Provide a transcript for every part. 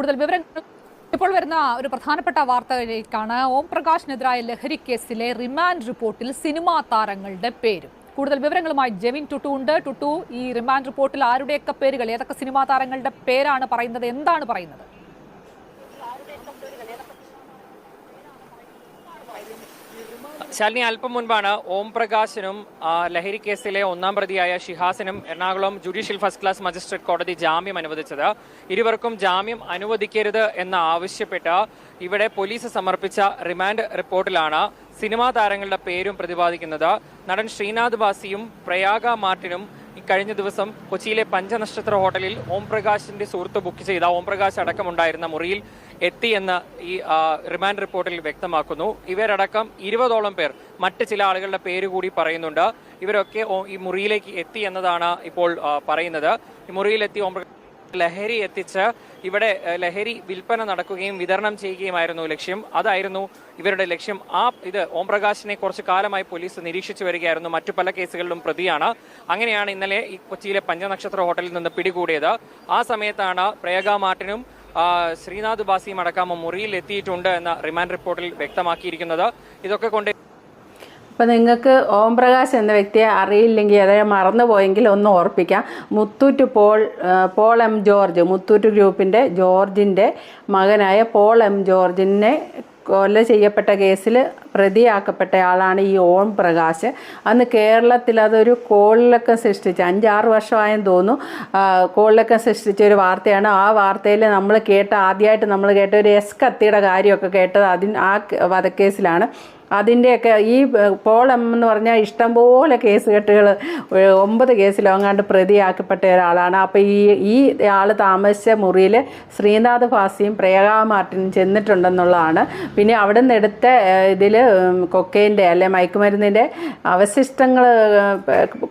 കൂടുതൽ വിവരങ്ങൾ ഇപ്പോൾ വരുന്ന ഒരു പ്രധാനപ്പെട്ട വാർത്തയിലേക്കാണ്. ഓം പ്രകാശിനെതിരായ ലഹരി കേസിലെ റിമാൻഡ് റിപ്പോർട്ടിൽ സിനിമാ താരങ്ങളുടെ പേരും. കൂടുതൽ വിവരങ്ങളുമായി ജെവിൻ ടുട്ടു ഉണ്ട്. ടുട്ടു ഈ റിമാൻഡ് റിപ്പോർട്ടിൽ ആരുടെയൊക്കെ പേരുകൾ ഏതൊക്കെ സിനിമാ താരങ്ങളുടെ പേരാണ് പറയുന്നത് എന്താണ് പറയുന്നത്? ശാലിനി അല്പം മുൻപാണ് ഓം പ്രകാശിനും ലഹരി കേസിലെ ഒന്നാം പ്രതിയായ ഷിഹാസിനും Ernakulam judicial first class magistrate കോടതി ജാമ്യം അനുവദിച്ചത്. ഇരുവർക്കും ജാമ്യം അനുവദിക്കരുത് എന്ന് ആവശ്യപ്പെട്ട് ഇവിടെ പോലീസ് സമർപ്പിച്ച റിമാൻഡ് റിപ്പോർട്ടിലാണ് സിനിമാ താരങ്ങളുടെ പേരും പ്രതിപാദിക്കുന്നത്. നടൻ ശ്രീനാഥ് ബാസിയും പ്രയാഗ മാർട്ടിനും കഴിഞ്ഞ ദിവസം കൊച്ചിയിലെ പഞ്ചനക്ഷത്ര ഹോട്ടലിൽ ഓം പ്രകാശിന്റെ സുഹൃത്ത് ബുക്ക് ചെയ്ത ഓം പ്രകാശ് അടക്കമുണ്ടായിരുന്ന മുറിയിൽ എത്തിയെന്ന് ഈ റിമാൻഡ് റിപ്പോർട്ടിൽ വ്യക്തമാക്കുന്നു. ഇവരടക്കം ഇരുപതോളം പേർ മറ്റ് ചില ആളുകളുടെ പേര് കൂടി പറയുന്നുണ്ട്. ഇവരൊക്കെ ഈ മുറിയിലേക്ക് എത്തി എന്നതാണ് ഇപ്പോൾ പറയുന്നത്. ഈ മുറിയിലെത്തി ഓം ലഹരി എത്തിച്ച് ഇവിടെ ലഹരി വിൽപ്പന നടക്കുകയും വിതരണം ചെയ്യുകയുമായിരുന്നു ലക്ഷ്യം. അതായിരുന്നു ഇവരുടെ ലക്ഷ്യം. ആ ഇത് ഓം പ്രകാശിനെ കുറച്ച് കാലമായി പോലീസ് നിരീക്ഷിച്ചു വരികയായിരുന്നു. മറ്റു പല കേസുകളിലും പ്രതിയാണ്. അങ്ങനെയാണ് ഇന്നലെ ഈ കൊച്ചിയിലെ പഞ്ചനക്ഷത്ര ഹോട്ടലിൽ നിന്ന് പിടികൂടിയത്. ആ സമയത്താണ് പ്രേഗ മാർട്ടിനും ശ്രീനാഥ് ബാസിയും അടക്കം മുറിയിൽ എത്തിയിട്ടുണ്ട് എന്ന റിമാൻഡ് റിപ്പോർട്ടിൽ വ്യക്തമാക്കിയിരിക്കുന്നത്. ഇതൊക്കെ കൊണ്ട് അപ്പം നിങ്ങൾക്ക് ഓം പ്രകാശ് എന്ന വ്യക്തിയെ അറിയില്ലെങ്കിൽ അതായത് മറന്നുപോയെങ്കിൽ ഒന്ന് ഓർപ്പിക്കാം. Muthoot Paul Paul M George Muthoot ഗ്രൂപ്പിന്റെ ജോർജിന്റെ മകനായ പോൾ എം ജോർജിനെ കൊല ചെയ്യപ്പെട്ട കേസിൽ പ്രതിയാക്കപ്പെട്ടയാളാണ് ഈ ഓം പ്രകാശ്. അന്ന് കേരളത്തിൽ അതൊരു കോളിലൊക്കെ സൃഷ്ടിച്ച അഞ്ചാറ് വർഷമായെന്ന് തോന്നുന്നു. കോളിലൊക്കെ സൃഷ്ടിച്ച ഒരു വാർത്തയാണ്. ആ വാർത്തയിൽ നമ്മൾ കേട്ട ആദ്യമായിട്ട് നമ്മൾ കേട്ട ഒരു എസ് കത്തിയുടെ കാര്യമൊക്കെ കേട്ടത് അതിന് ആ വധക്കേസിലാണ്. അതിന്റെയൊക്കെ ഈ പോൾ എം എന്ന് പറഞ്ഞാൽ ഇഷ്ടംപോലെ കേസ് കെട്ടുകൾ ഒമ്പത് കേസിലോങ്ങാണ്ട് പ്രതിയാക്കപ്പെട്ട ഒരാളാണ്. അപ്പോൾ ഈ ഈ ആൾ താമസിച്ച മുറിയിൽ ശ്രീനാഥ് ഫാസിയും പ്രേഗാ മാർട്ടിനും ചെന്നിട്ടുണ്ടെന്നുള്ളതാണ്. പിന്നെ അവിടെ നിന്ന് എടുത്ത ഇതിൽ കൊക്കൈന്റെ അല്ലെ മയക്കുമരുന്നിന്റെ അവശിഷ്ടങ്ങൾ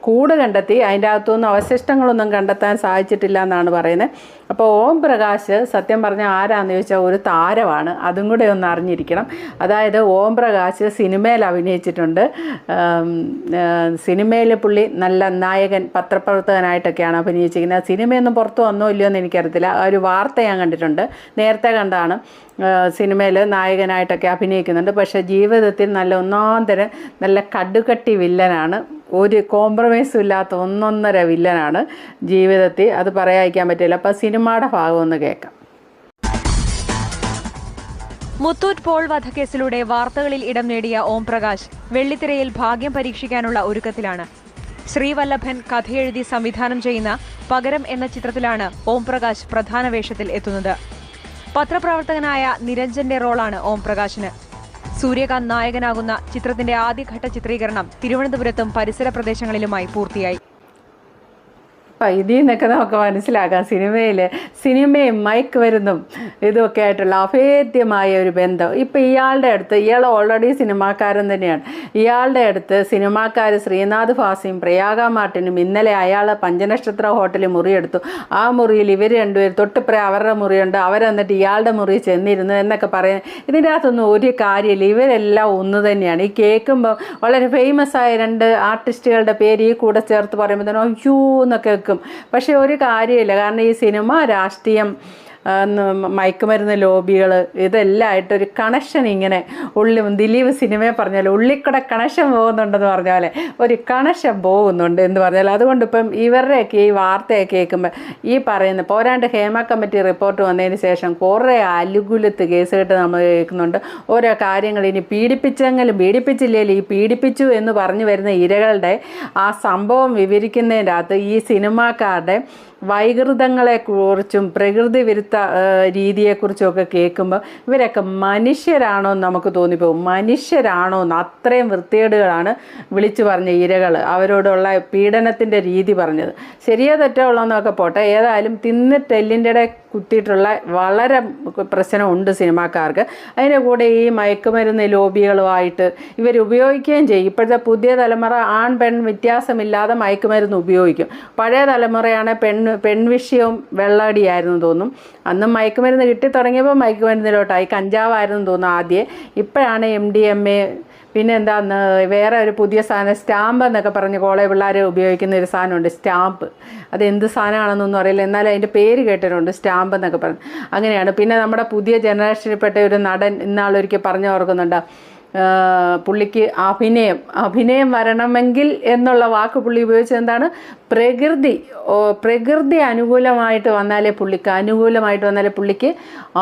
കൂട് കണ്ടെത്തി. അതിന്റെ അകത്തുനിന്ന് അവശിഷ്ടങ്ങളൊന്നും കണ്ടെത്താൻ സാധിച്ചിട്ടില്ല എന്നാണ് പറയുന്നത്. അപ്പോൾ ഓം പ്രകാശ് സത്യം പറഞ്ഞാൽ ആരാന്ന് ചോദിച്ചാൽ ഒരു താരമാണ് അതും കൂടെ ഒന്ന് അറിഞ്ഞിരിക്കണം. അതായത് ഓം പ്രകാശ് സിനിമയിൽ അഭിനയിച്ചിട്ടുണ്ട്. സിനിമയിൽ പുള്ളി നല്ല നായകൻ പത്രപ്രവർത്തകനായിട്ടൊക്കെയാണ് അഭിനയിച്ചിരിക്കുന്നത്. സിനിമയൊന്നും പുറത്തു വന്നോ ഇല്ലയോ എന്ന് എനിക്കറിയത്തില്ല. ഒരു വാർത്ത ഞാൻ കണ്ടിട്ടുണ്ട്. നേരത്തെ കണ്ടാണ്. സിനിമയിൽ നായകനായിട്ടൊക്കെ അഭിനയിക്കുന്നുണ്ട്. പക്ഷേ ജീവിതത്തിൽ നല്ല ഒന്നാം നല്ല കടുകട്ടി വില്ലനാണ്. ഒരു കോംപ്രമൈസും ഇല്ലാത്ത ഒന്നൊന്നര വില്ലനാണ് ജീവിതത്തിൽ. അത് പറയാതിരിക്കാൻ പറ്റില്ല. അപ്പോൾ സിനിമയുടെ ഭാഗമൊന്ന് കേൾക്കാം. മുത്തൂറ്റ് പോൾ വധക്കേസിലൂടെ വാർത്തകളിൽ ഇടം നേടിയ ഓം പ്രകാശ് വെള്ളിത്തിരയിൽ ഭാഗ്യം പരീക്ഷിക്കാനുള്ള ഒരുക്കത്തിലാണ്. ശ്രീവല്ലഭൻ കഥയെഴുതി സംവിധാനം ചെയ്യുന്ന പകരം എന്ന ചിത്രത്തിലാണ് ഓം പ്രകാശ് പ്രധാന വേഷത്തിൽ എത്തുന്നത്. പത്രപ്രവർത്തകനായ നിരഞ്ജന്റെ റോളാണ് ഓം പ്രകാശിന് സൂര്യകാന്ത് നായകനാകുന്ന ചിത്രത്തിന്റെ ആദ്യഘട്ട ചിത്രീകരണം തിരുവനന്തപുരത്തും പരിസര പ്രദേശങ്ങളിലുമായി പൂർത്തിയായി. അപ്പം ഇതിൽ നിന്നൊക്കെ നമുക്ക് മനസ്സിലാക്കാം. സിനിമയിൽ സിനിമയും മൈക്ക് വരുന്നും ഇതുമൊക്കെ ആയിട്ടുള്ള അഭേദ്യമായ ഒരു ബന്ധം. ഇപ്പം ഇയാളുടെ അടുത്ത് ഇയാൾ ഓൾറെഡി സിനിമാക്കാരൻ തന്നെയാണ്. ഇയാളുടെ അടുത്ത് സിനിമാക്കാർ ശ്രീനാഥ് ഫാസിയും പ്രയാഗ മാർട്ടിനും ഇന്നലെ അയാൾ പഞ്ചനക്ഷത്ര ഹോട്ടലിൽ മുറിയെടുത്തു. ആ മുറിയിൽ ഇവർ രണ്ടുപേരും തൊട്ടിപ്പുറം അവരുടെ മുറിയുണ്ട്. അവരെന്നിട്ട് ഇയാളുടെ മുറി ചെന്നിരുന്നു എന്നൊക്കെ പറയുന്നത് ഇതിന്റെ അകത്തൊന്നും ഒരു കാര്യമില്ല. ഇവരെല്ലാം ഒന്ന് തന്നെയാണ്. ഈ കേൾക്കുമ്പോൾ വളരെ ഫേമസ് ആയ രണ്ട് ആർട്ടിസ്റ്റുകളുടെ പേര് ഈ കൂടെ ചേർത്ത് പറയുമ്പോൾ തന്നെ അയ്യോ എന്നൊക്കെ പക്ഷേ ഒരു കാര്യമില്ല. കാരണം ഈ സിനിമ രാഷ്ട്രീയം മയക്കുമരുന്ന് ലോബികൾ ഇതെല്ലാം ആയിട്ടൊരു കണക്ഷൻ ഇങ്ങനെ ഉള്ളി ദിലീപ് സിനിമയെ പറഞ്ഞാൽ ഉള്ളിക്കൂടെ കണക്ഷൻ പോകുന്നുണ്ടെന്ന് പറഞ്ഞ പോലെ ഒരു കണക്ഷൻ പോകുന്നുണ്ട് എന്ന് പറഞ്ഞാൽ അതുകൊണ്ട് ഇപ്പം ഇവരുടെയൊക്കെ ഈ വാർത്തയൊക്കെ കേൾക്കുമ്പോൾ ഈ പറയുന്ന പോരാണ്ട് ഹേമ കമ്മിറ്റി റിപ്പോർട്ട് വന്നതിന് ശേഷം കുറേ അലുകുലത്ത് കേസ് കേട്ട് നമ്മൾ കേൾക്കുന്നുണ്ട്. ഓരോ കാര്യങ്ങൾ ഇനി പീഡിപ്പിച്ചെങ്കിലും പീഡിപ്പിച്ചില്ലെങ്കിൽ ഈ പീഡിപ്പിച്ചു എന്ന് പറഞ്ഞു വരുന്ന ഇരകളുടെ ആ സംഭവം വിവരിക്കുന്നതിന്റെ അകത്ത് ഈ സിനിമാക്കാരുടെ വൈകൃതങ്ങളെക്കുറിച്ചും പ്രകൃതി വിരുദ്ധ ആ, രീതിയെക്കുറിച്ചുമൊക്കെ കേൾക്കുമ്പോൾ ഇവരൊക്കെ മനുഷ്യരാണോ എന്ന് നമുക്ക് തോന്നിപ്പോകും. മനുഷ്യരാണോ എന്ന് അത്രയും വൃത്തികേടുകളാണ് വിളിച്ചു പറഞ്ഞ ഇരകൾ അവരോടുള്ള പീഡനത്തിന്റെ രീതി പറഞ്ഞത്. ശരിയോ തെറ്റോ ഉള്ളതെന്നൊക്കെ പോട്ടെ. ഏതായാലും തിന്നിട്ട് എല്ലിന്റെ കുത്തിയിട്ടുള്ള വളരെ പ്രശ്നമുണ്ട് സിനിമാക്കാർക്ക്. അതിന്റെ കൂടെ ഈ മയക്കുമരുന്ന് ലോബികളുമായിട്ട് ഇവർ ഉപയോഗിക്കുകയും ചെയ്യും. ഇപ്പോഴത്തെ പുതിയ തലമുറ ആൺ പെൺ വ്യത്യാസമില്ലാതെ മയക്കുമരുന്ന് ഉപയോഗിക്കും. പഴയ തലമുറയാണ് പെൺ പെൺവിഷയവും വെള്ളടിയായിരുന്നു തോന്നും. അന്ന് മയക്കുമരുന്ന് കിട്ടി തുടങ്ങിയപ്പോൾ മയക്കുമരുന്നിലോട്ടായി. കഞ്ചാവായിരുന്നു തോന്നുന്നു ആദ്യം. ഇപ്പോഴാണ് എം ഡി എം എ പിന്നെ എന്താന്ന് വേറെ ഒരു പുതിയ സാധനം സ്റ്റാമ്പ് എന്നൊക്കെ പറഞ്ഞ് കോളേ പിള്ളേർ ഉപയോഗിക്കുന്ന ഒരു സാധനമുണ്ട് സ്റ്റാമ്പ്. അത് എന്ത് സാധനമാണെന്നൊന്നും അറിയില്ല. എന്നാലും അതിന്റെ പേര് കേട്ടിട്ടുണ്ട് സ്റ്റാമ്പ് എന്നൊക്കെ പറഞ്ഞു. അങ്ങനെയാണ്. പിന്നെ നമ്മുടെ പുതിയ ജനറേഷനിൽപ്പെട്ട ഒരു നടൻ ഇന്നാളൊരിക്കൽ പറഞ്ഞു ഓർക്കുന്നുണ്ട്. പുള്ളിക്ക് അഭിനയം അഭിനയം വരണമെങ്കിൽ എന്നുള്ള വാക്ക് പുള്ളി ഉപയോഗിച്ചത് എന്താണ്? പ്രകൃതി പ്രകൃതി അനുകൂലമായിട്ട് വന്നാലേ പുള്ളിക്ക് അനുകൂലമായിട്ട് വന്നാലേ പുള്ളിക്ക്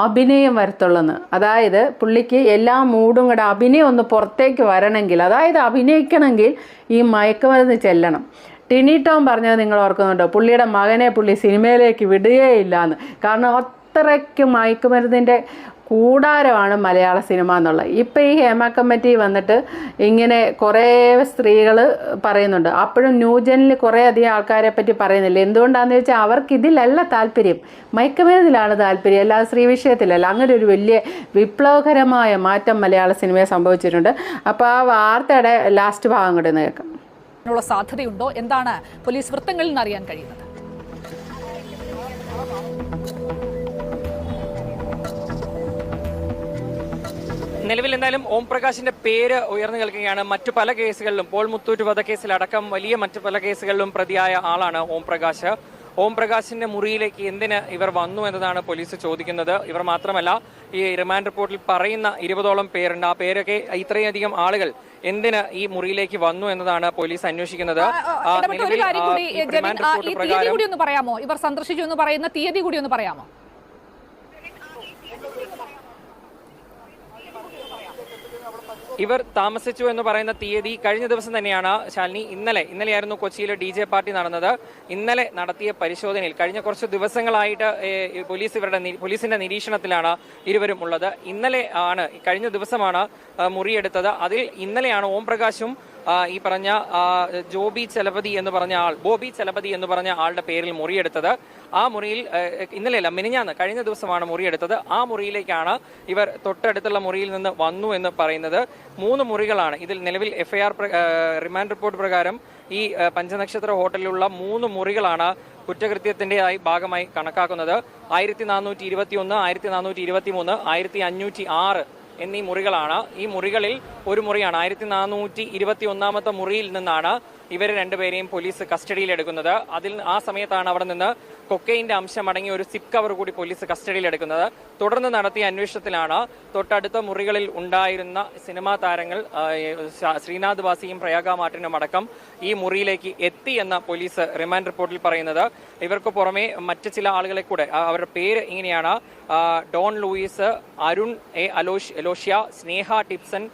അഭിനയം വരത്തുള്ളെന്ന്. അതായത് പുള്ളിക്ക് എല്ലാ മൂഡും കൂടെ അഭിനയം ഒന്ന് പുറത്തേക്ക് വരണമെങ്കിൽ അതായത് അഭിനയിക്കണമെങ്കിൽ ഈ മയക്കുമരുന്ന് ചെല്ലണം. ടിനി ടോം പറഞ്ഞത് നിങ്ങൾ ഓർക്കുന്നുണ്ടോ? പുള്ളിയുടെ മകനെ പുള്ളി സിനിമയിലേക്ക് വിടുകയില്ല എന്ന് കാരണം അത്രയ്ക്ക് മയക്കുമരുന്നിന്റെ കൂടാരമാണ് മലയാള സിനിമ എന്നുള്ളത്. ഇപ്പം ഈ ഹേമ കമ്മിറ്റി വന്നിട്ട് ഇങ്ങനെ കുറേ സ്ത്രീകൾ പറയുന്നുണ്ട്. അപ്പോഴും ന്യൂജനിൽ കുറേ അധികം ആൾക്കാരെ പറ്റി പറയുന്നില്ല. എന്തുകൊണ്ടാണെന്ന് വെച്ചാൽ അവർക്ക് ഇതിലല്ല താല്പര്യം. മയക്കുമരുന്നിലാണ് താല്പര്യം. അല്ലാതെ സ്ത്രീ വിഷയത്തിലല്ല. അങ്ങനെ ഒരു വലിയ വിപ്ലവകരമായ മാറ്റം മലയാള സിനിമയെ സംഭവിച്ചിട്ടുണ്ട്. അപ്പോൾ ആ വാർത്തയുടെ ലാസ്റ്റ് ഭാഗം കൂടെ ഒന്ന് കേൾക്കാം. സാധ്യതയുണ്ടോ? എന്താണ് പോലീസ് വൃത്തങ്ങളിൽ നിന്ന് അറിയാൻ കഴിയുന്നത്? നിലവിൽ എന്തായാലും ഓം പ്രകാശിന്റെ പേര് ഉയർന്നു നിൽക്കുകയാണ്. മറ്റു പല കേസുകളിലും പോൾ മുത്തൂറ്റ് വധക്കേസിലടക്കം വലിയ മറ്റു പല കേസുകളിലും പ്രതിയായ ആളാണ് ഓം പ്രകാശ്. ഓം പ്രകാശിന്റെ മുറിയിലേക്ക് എന്തിന് ഇവർ വന്നു എന്നതാണ് പോലീസ് ചോദിക്കുന്നത്. ഇവർ മാത്രമല്ല ഈ റിമാൻഡ് റിപ്പോർട്ടിൽ പറയുന്ന ഇരുപതോളം പേരുണ്ട്. ആ പേരൊക്കെ ഇത്രയധികം ആളുകൾ എന്തിന് ഈ മുറിയിലേക്ക് വന്നു എന്നതാണ് പോലീസ് അന്വേഷിക്കുന്നത്. പറയാമോ? ഇവർ സന്ദർശിച്ചു എന്ന് പറയുന്ന തീയതി കൂടി ഒന്ന് പറയാമോ? ഇവർ താമസിച്ചു എന്ന് പറയുന്ന തീയതി കഴിഞ്ഞ ദിവസം തന്നെയാണ് ശാലിനി ഇന്നലെ ഇന്നലെയായിരുന്നു കൊച്ചിയിൽ ഡി ജെ പാർട്ടി നടന്നത്. ഇന്നലെ നടത്തിയ പരിശോധനയിൽ കഴിഞ്ഞ കുറച്ച് ദിവസങ്ങളായിട്ട് പോലീസ് ഇവരുടെ പോലീസിന്റെ നിരീക്ഷണത്തിലാണ് ഇരുവരും ഉള്ളത്. ഇന്നലെ ആണ് കഴിഞ്ഞ ദിവസമാണ് മുറിയെടുത്തത്. അതിൽ ഇന്നലെയാണ് ഓം പ്രകാശും ഈ പറഞ്ഞ ജോബി ചലപതി എന്ന് പറഞ്ഞ ആൾ ബോബി ചലപതി എന്ന് പറഞ്ഞ ആളുടെ പേരിൽ മുറിയെടുത്തത്. ആ മുറിയിൽ ഇന്നലെയല്ല മിനിഞ്ഞാന്ന് കഴിഞ്ഞ ദിവസമാണ് മുറി എടുത്തത് ആ മുറിയിലേക്കാണ് ഇവർ തൊട്ടടുത്തുള്ള മുറിയിൽ നിന്ന് വന്നു എന്ന് പറയുന്നത്. മൂന്ന് മുറികളാണ്. ഇതിൽ നിലവിൽ എഫ്ഐആർ റിമാൻഡ് റിപ്പോർട്ട് പ്രകാരം ഈ പഞ്ചനക്ഷത്ര ഹോട്ടലിലുള്ള മൂന്ന് മുറികളാണ് കുറ്റകൃത്യത്തിന്റെതായി ഭാഗമായി കണക്കാക്കുന്നത്. ആയിരത്തി നാനൂറ്റി ഇരുപത്തി ഒന്ന് ആയിരത്തി നാനൂറ്റി ഇരുപത്തി മൂന്ന് ആയിരത്തി അഞ്ഞൂറ്റി ആറ് എന്നീ മുറികളാണ്. ഈ മുറികളിൽ ഒരു മുറിയാണ്. ആയിരത്തി നാനൂറ്റി ഇരുപത്തി ഒന്നാമത്തെ മുറിയിൽ നിന്നാണ് ഇവരെ രണ്ടുപേരെയും പോലീസ് കസ്റ്റഡിയിൽ എടുക്കുന്നത് അതിൽ ആ സമയത്താണ് അവിടെ നിന്ന് കൊക്കൈന്റെ അംശം അടങ്ങിയ ഒരു സിപ്പ് കവർ കൂടി പോലീസ് കസ്റ്റഡിയിലെടുക്കുന്നത്. തുടർന്ന് നടത്തിയ അന്വേഷണത്തിലാണ് തൊട്ടടുത്ത മുറികളിൽ ഉണ്ടായിരുന്ന സിനിമാ താരങ്ങൾ ശ്രീനാഥ് വാസിയും പ്രയാഗ മാർട്ടിനും അടക്കം ഈ മുറിയിലേക്ക് എത്തി എന്ന പോലീസ് റിമാൻഡ് റിപ്പോർട്ടിൽ പറയുന്നത്. ഇവർക്ക് പുറമെ മറ്റ് ചില ആളുകളെ കൂടെ അവരുടെ പേര് ഇങ്ങനെയാണ്. Don Louis Arun A Alosh Aloshya Sneha Tipson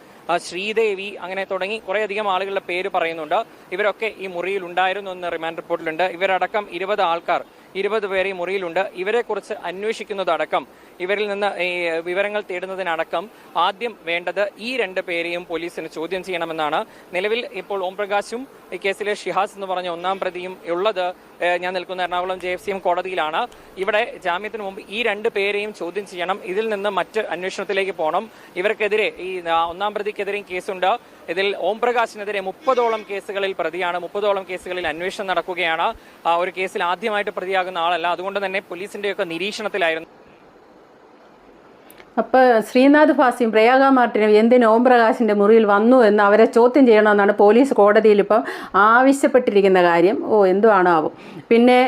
Sreedevi അങ്ങനെ തുടങ്ങി കുറേയധികം ആളുകളുടെ പേര് പറയുന്നുണ്ട്. ഇവരൊക്കെ ഈ മുറിയിൽ ഉണ്ടായിരുന്നു എന്ന് റിമാൻഡ് റിപ്പോർട്ടിലുണ്ട്. ഇവരടക്കം ഇരുപത് ആൾക്കാർ ഇരുപത് പേരെയും മുറിയിലുണ്ട്. ഇവരെക്കുറിച്ച് അന്വേഷിക്കുന്നതടക്കം ഇവരിൽ നിന്ന് ഈ വിവരങ്ങൾ തേടുന്നതിനടക്കം ആദ്യം വേണ്ടത് ഈ രണ്ട് പേരെയും പോലീസിന് ചോദ്യം ചെയ്യണമെന്നാണ്. നിലവിൽ ഇപ്പോൾ ഓംപ്രകാശും ഈ കേസിലെ ഷിഹാസ് എന്ന് പറഞ്ഞ ഒന്നാം പ്രതിയും ഉള്ളത് ഞാൻ നിൽക്കുന്ന Ernakulam J F C M കോടതിയിലാണ്. ഇവിടെ ജാമ്യത്തിന് മുമ്പ് ഈ രണ്ട് പേരെയും ചോദ്യം ചെയ്യണം. ഇതിൽ നിന്ന് മറ്റ് അന്വേഷണത്തിലേക്ക് പോകണം. ഇവർക്കെതിരെ ഈ ഒന്നാം പ്രതിക്കെതിരെയും കേസുണ്ട്. ഇതിൽ ഓം പ്രകാശിനെതിരെ മുപ്പതോളം കേസുകളിൽ പ്രതിയാണ്. മുപ്പതോളം കേസുകളിൽ അന്വേഷണം നടക്കുകയാണ്. ഒരു കേസിൽ ആദ്യമായിട്ട് പ്രതിയാകുന്ന ആളല്ല. അതുകൊണ്ട് തന്നെ പോലീസിന്റെയൊക്കെ നിരീക്ഷണത്തിലായിരുന്നു. അപ്പോൾ ശ്രീനാഥ് ഭാസിയും പ്രയാഗ മാർട്ടിനും എന്തിന് ഓംപ്രകാശിന്റെ മുറിയിൽ വന്നു എന്ന് അവരെ ചോദ്യം ചെയ്യണമെന്നാണ് പോലീസ് കോടതിയിൽ ഇപ്പം ആവശ്യപ്പെട്ടിരിക്കുന്ന കാര്യം. ഓ എന്തുവാണോ ആവും പിന്നെ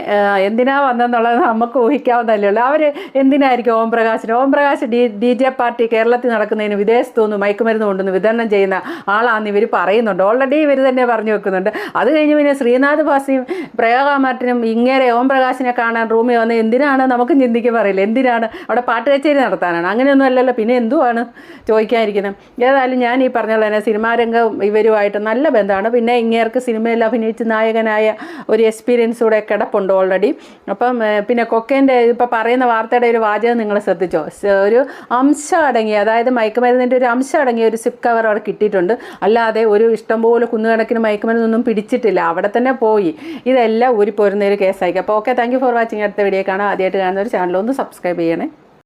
എന്തിനാ വന്നെന്നുള്ളത് നമുക്ക് ഊഹിക്കാവുന്നതല്ലേ ഉള്ളൂ. അവർ എന്തിനായിരിക്കും ഓംപ്രകാശിന് Omprakash D D J party കേരളത്തിൽ നടക്കുന്നതിന് വിദേശത്തു നിന്ന് മയക്കുമരുന്ന് കൊണ്ടുവന്ന് വിതരണം ചെയ്യുന്ന ആളാണെന്ന് ഇവർ പറയുന്നുണ്ട്. ഓൾറെഡി ഇവർ തന്നെ പറഞ്ഞു വെക്കുന്നുണ്ട്. അത് കഴിഞ്ഞ് പിന്നെ ശ്രീനാഥ് ഭാസിയും പ്രയാഗ മാർട്ടിനും ഇങ്ങനെ ഓംപ്രകാശിനെ കാണാൻ റൂമിൽ വന്ന് എന്തിനാണ്? നമുക്ക് ചിന്തിക്കാൻ പറയില്ല എന്തിനാണ്? അവിടെ പാട്ട് കച്ചേരി നടത്താനാണ്. അങ്ങനെയൊന്നും അല്ലല്ലോ. പിന്നെ എന്തുവാണ് ചോദിക്കാതിരിക്കുന്നത് ഏതായാലും ഞാൻ ഈ പറഞ്ഞ തന്നെ സിനിമാ രംഗം ഇവരുമായിട്ട് നല്ല ബന്ധമാണ്. പിന്നെ ഇങ്ങേർക്ക് സിനിമയിൽ അഭിനയിച്ച് നായകനായ ഒരു എക്സ്പീരിയൻസ് കൂടെ കിടപ്പുണ്ട് ഓൾറെഡി അപ്പം പിന്നെ കൊക്കേന്റെ ഇപ്പം പറയുന്ന വാർത്തയുടെ ഒരു വാചകം നിങ്ങൾ ശ്രദ്ധിച്ചോ? ഒരു അംശം അടങ്ങിയ അതായത് മയക്കുമരുന്നിന്റെ ഒരു അംശം അടങ്ങിയ ഒരു സിപ്പ് കവർ അവിടെ കിട്ടിയിട്ടുണ്ട്. അല്ലാതെ ഒരു ഇഷ്ടംപോലെ കുന്നുകണക്കിന് മയക്കുമരുന്നൊന്നും പിടിച്ചിട്ടില്ല. അവിടെ തന്നെ പോയി. ഇതെല്ലാം ഊരിപ്പോരുന്ന ഒരു കേസായിരിക്കും. അപ്പോൾ ഓക്കെ താങ്ക് ഫോർ വാച്ചിങ് അടുത്ത വീഡിയോ കാണാം. ആദ്യമായിട്ട് കാണുന്ന ഒരു ചാനൽ ഒന്ന് സബ്സ്ക്രൈബ് ചെയ്യണേ.